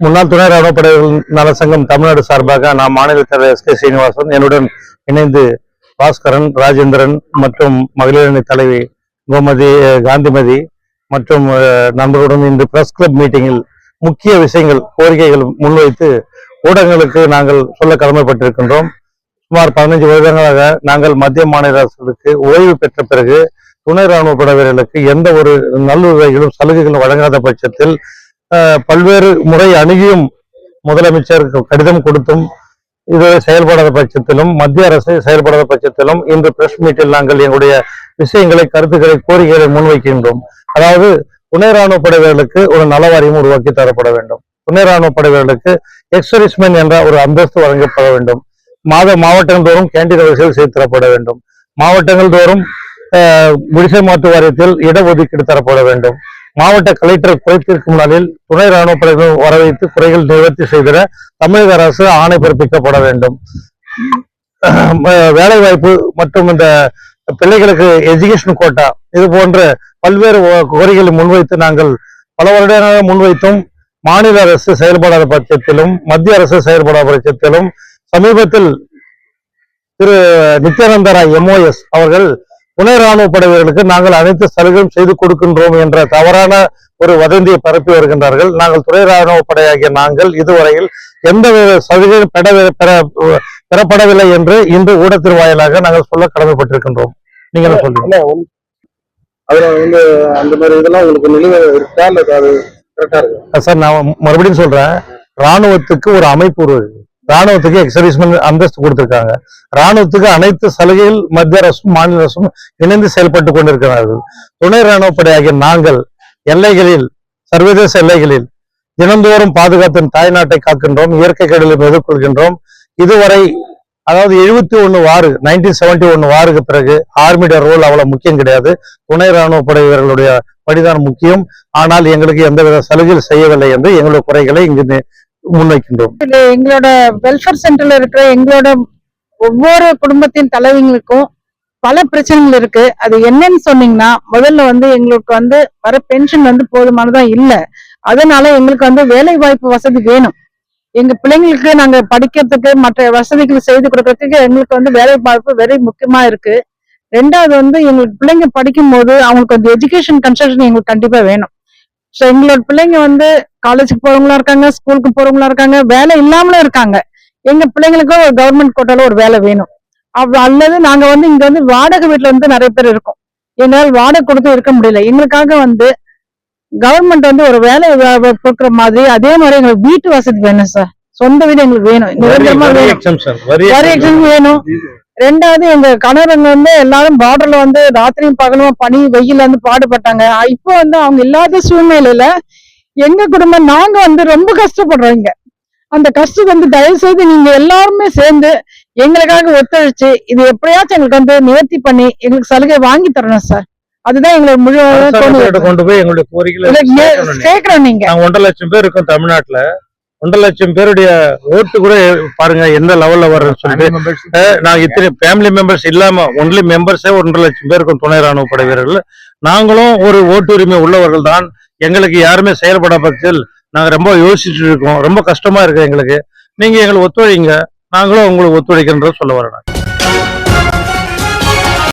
முன்னாள் துணை ராணுவப்படைகள் நல சங்கம் தமிழ்நாடு சார்பாக நான் மாநில தலைவர் எஸ் கே சீனிவாசன் என்னுடன் இணைந்து பாஸ்கரன் ராஜேந்திரன் மற்றும் மகளிரணி தலைவி கோமதி காந்திமதி மற்றும் நண்பர்களுடன் இன்று பிரஸ் கிளப் மீட்டிங்கில் முக்கிய விஷயங்கள் கோரிக்கைகள் முன்வைத்து ஊடகங்களுக்கு நாங்கள் சொல்ல கடமைப்பட்டிருக்கின்றோம். சுமார் பதினைஞ்சு வருடங்களாக நாங்கள் மத்திய மாநில அரசுக்கு ஓய்வு பெற்ற பிறகு துணை ராணுவ படை வீரர்களுக்கு எந்த ஒரு நல்லுதவிகளும் சலுகைகளும் வழங்காத பட்சத்தில் பல்வேறு முறை அணுகியும் முதலமைச்சருக்கு கடிதம் கொடுத்தும் இது செயல்படாத பட்சத்திலும் மத்திய அரசு செயல்படாத பட்சத்திலும் இன்று பிரஸ் மீட்டில் நாங்கள் எங்களுடைய விஷயங்களை கருத்துக்களை கோரிக்கைகளை முன்வைக்கின்றோம். அதாவது துணை ராணுவ படை வீரர்களுக்கு ஒரு நலவாரியம் உருவாக்கி தரப்பட வேண்டும். துணை ராணுவ படை வீரர்களுக்கு எக்ஸரிஸ்மென் என்ற ஒரு அந்தஸ்து வழங்கப்பட வேண்டும். மாத மாவட்டங்கள் தோறும் கேண்டீன் வசதிகள் செய்து தரப்பட வேண்டும். மாவட்டங்கள் தோறும் குடிசை மாற்று வாரியத்தில் இடஒதுக்கீடு தரப்பட வேண்டும். மாவட்ட கலெக்டர் குறைத்திருக்கும் நாளில் துணை ராணுவ படைகள் வரவைத்து குறைகள் நிவர்த்தி செய்திட தமிழக அரசு ஆணை பிறப்பிக்கப்பட வேண்டும். வேலை வாய்ப்பு மற்றும் இந்த பிள்ளைகளுக்கு எஜுகேஷன் கோட்டா இது போன்ற பல்வேறு கோரிக்கைகளை முன்வைத்து நாங்கள் பல வருடங்களாக முன்வைத்தும் மாநில அரசு செயல்படாத பட்சத்திலும் மத்திய அரசு செயல்படாத பட்சத்திலும் சமீபத்தில் திரு நித்யானந்த எம்ஓஎஸ் அவர்கள் துணை ராணுவ படை வீரர்களுக்கு நாங்கள் அனைத்து சலுகையும் செய்து கொடுக்கின்றோம் என்ற தவறான ஒரு வதந்தியை பரப்பி வருகின்றார்கள். நாங்கள் துணை ராணுவ படையாகிய நாங்கள் இதுவரையில் எந்த சலுகையும் பெற பெற பெறப்படவில்லை என்று இன்று ஊடகத்தின் வாயிலாக நாங்கள் சொல்ல கடமைப்பட்டிருக்கின்றோம். நீங்க என்ன சொல்றீங்க? அதுல வந்து அந்த மாதிரி இதெல்லாம் உங்களுக்கு நிலுவை இருக்கா? இல்ல அது கரெக்டா இருக்கு? சார் நான் மறுபடியும் சொல்றேன். ராணுவத்துக்கு ஒரு அமைப்பு உருவாக்கு ராணுவத்துக்கு எக்ஸர்வீஸ்மென் அந்தஸ்து கொடுத்திருக்காங்க. ராணுவத்துக்கு அனைத்து சலுகைகள் மத்திய அரசும் மாநில அரசும் இணைந்து செயல்பட்டு கொண்டிருக்கிறார்கள். துணை ராணுவ ஆகிய நாங்கள் எல்லைகளில் சர்வதேச எல்லைகளில் தினந்தோறும் பாதுகாத்தின் தாய்நாட்டை காக்கின்றோம் இயற்கை கடலை எதிர்கொள்கின்றோம் இதுவரை அதாவது எழுபத்தி ஒன்று வாரு நைன்டீன் செவன்டி ஒன்னு வாருக்கு பிறகு ஆர்மியோட ரோல் அவ்வளவு முக்கியம் கிடையாது. துணை ராணுவ படை வீரர்களுடைய படிதான் முக்கியம். ஆனால் எங்களுக்கு எந்தவித சலுகைகள் செய்யவில்லை என்று எங்களுடைய குறைகளை இங்கு முன்வைக்கின்றோம். எங்களோட வெல்ஃபேர் சென்டர்ல இருக்கிற எங்களோட ஒவ்வொரு குடும்பத்தின் தலைவிங்களுக்கும் பல பிரச்சனைகள் இருக்கு. அது என்னன்னு சொன்னீங்கன்னா முதல்ல வந்து எங்களுக்கு வந்து வர பென்ஷன் வந்து போதுமானதா இல்ல. அதனால எங்களுக்கு வந்து வேலை வாய்ப்பு வசதி வேணும். எங்க பிள்ளைங்களுக்கு நாங்க படிக்கிறதுக்கு மற்ற வசதிகள் செய்து கொடுக்கறதுக்கு எங்களுக்கு வந்து வேலை வாய்ப்பு வெரி முக்கியமா இருக்கு. ரெண்டாவது வந்து எங்களுக்கு பிள்ளைங்க படிக்கும் போது அவங்களுக்கு வந்து எஜுகேஷன் கன்ஸ்ட்ரக்ஷன் எங்களுக்கு கண்டிப்பா வேணும். ஸோ எங்களோட பிள்ளைங்க வந்து காலேஜுக்கு போறவங்களா இருக்காங்க ஸ்கூலுக்கு போறவங்களா இருக்காங்க வேலை இல்லாமலும் இருக்காங்க. எங்க பிள்ளைங்களுக்கும் ஒரு கவர்மெண்ட் கோட்டால ஒரு வேலை வேணும். அவ் அல்லது நாங்க வந்து இங்க வந்து வாடகை வீட்டுல வந்து நிறைய பேர் இருக்கோம். எங்களால் வாடகை கொடுத்து இருக்க முடியல. எங்களுக்காக வந்து கவர்மெண்ட் வந்து ஒரு வேலை கொடுக்குற மாதிரி அதே மாதிரி எங்களுக்கு வீட்டு வசதி வேணும் சார் சொந்த வீடு எங்களுக்கு வேணும். வரி வேணும். exemption, வரி வரி exemption. எக்ஸாம் வேணும். ரெண்டாவது எங்க கணவருங்க வந்து எல்லாரும் பார்டர்ல வந்து ராத்திரியும் பகலும் பனி வெயில்ல வந்து பாடுபட்டாங்க. இப்போ வந்து அவங்க இல்லாத சூழ்நிலையில எங்க குடும்பம் நாங்க வந்து ரொம்ப கஷ்டப்படுறோம் இங்க. அந்த கஷ்டம் வந்து தயவு செய்து நீங்க எல்லாருமே சேர்ந்து எங்களுக்காக ஒத்துழைச்சு இது எப்படியாச்சும் எங்களுக்கு வந்து நிவர்த்தி பண்ணி எங்களுக்கு சலுகை வாங்கி தரணும் சார் அதுதான் எங்களுக்கு முழு கொண்டு போய் எங்களுடைய கோரிக்கைகளை. கேட்கிறோம் நீங்க. ஒன்றரை லட்சம் பேர் இருக்கோம் தமிழ்நாட்டுல. ஒன்றரை லட்சம் பேருடைய ஓட்டு கூட பாருங்க எந்த லெவல்ல வர்றதுன்னு சொல்லிட்டு நாங்க இத்தனை ஃபேமிலி மெம்பர்ஸ் இல்லாம ஒன்லி மெம்பர்ஸே ஒன்றரை லட்சம் பேர் இருக்கும் துணை ராணுவ படை வீரர்கள். நாங்களும் ஒரு ஓட்டுரிமை உள்ளவர்கள் தான். எங்களுக்கு யாருமே செயல்பட பட்சத்தில் நாங்கள் ரொம்ப யோசிச்சுட்டு இருக்கோம். ரொம்ப கஷ்டமாக இருக்குது எங்களுக்கு. நீங்கள் எங்களை ஒத்துழைங்க. நாங்களும் உங்களுக்கு ஒத்துழைக்கின்ற சொல்ல வரேன்